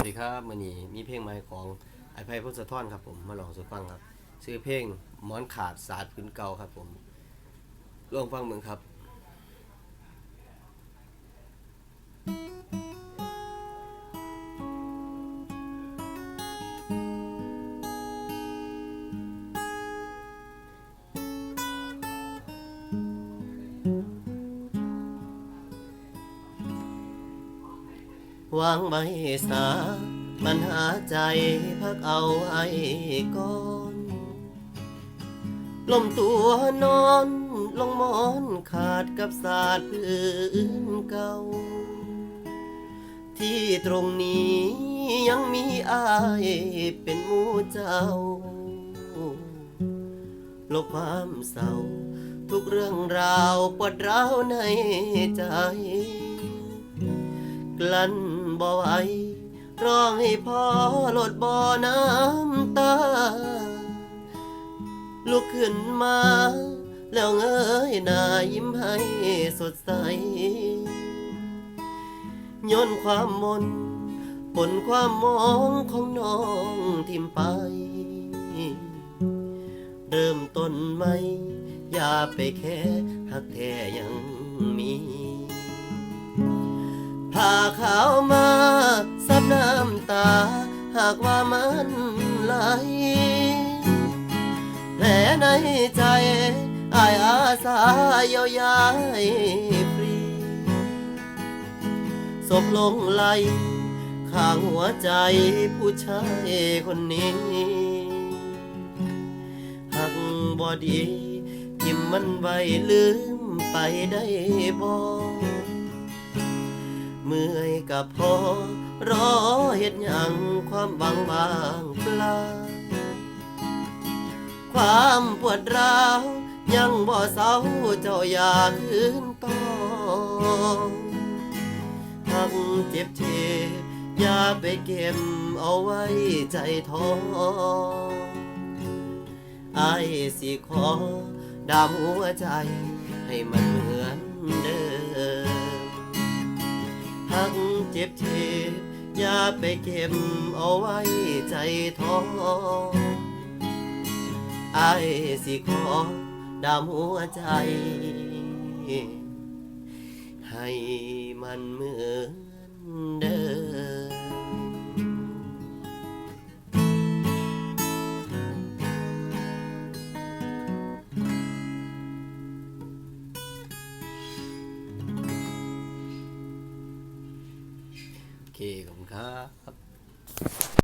วัสดีครับมันนี่มีเพลงใหม่ของไอไพพงศธรครับผมมาลองสุดฟังครับ ชื่อเพลงหมอนขาดสาดพื้นเก่าครับผมลองฟังเมืองครับ วางใบสา ปัญหาใจพักเอาไว้ก่อนล้มตัวนอนลงหมอนขาดกับศาสาดพื้นเก่า ที่ตรงนี้ยังมีอายเป็นมู่เจ้า ลบความเศร้า ทุกเรื่องราวปวดร้าวในใจ กลั้นบ่ไหวร้องให้พ่อลดบ่อน้ำตา ลุกขึ้นมา แล้วเงยหน้ายิ้มให้สดใสย้อนความมนปนความมองของน้องทิมไป เริ่มต้นใหม่ อย่าไปแค่หักแท้ยังมี พาขาวมาซับน้ำตา หากว่ามันไหลแผลในใจอายอาสาเยียวยาฟรีศพลงไหลข้างหัวใจผู้ชายคนนี้หักบอดีทิมมันไว้ลืมไปได้บ่ เมื่อยกับพอรอเฮ็ดยังความบางบางปลาความปวดร้าวยังบ่เศร้าเจ้าอยากคืนต่อทั้งเจ็บเจ็บอย่าไปเก็บเอาไว้ใจท้อไอ้สิขอดามหัวใจให้มันเหมือนเดิม หักเจ็บเจ็บอย่าไปเก็บเอาไว้ใจท้อไอ้สิขอดามหัวใจ ให้มันเหมือนเดิม โอ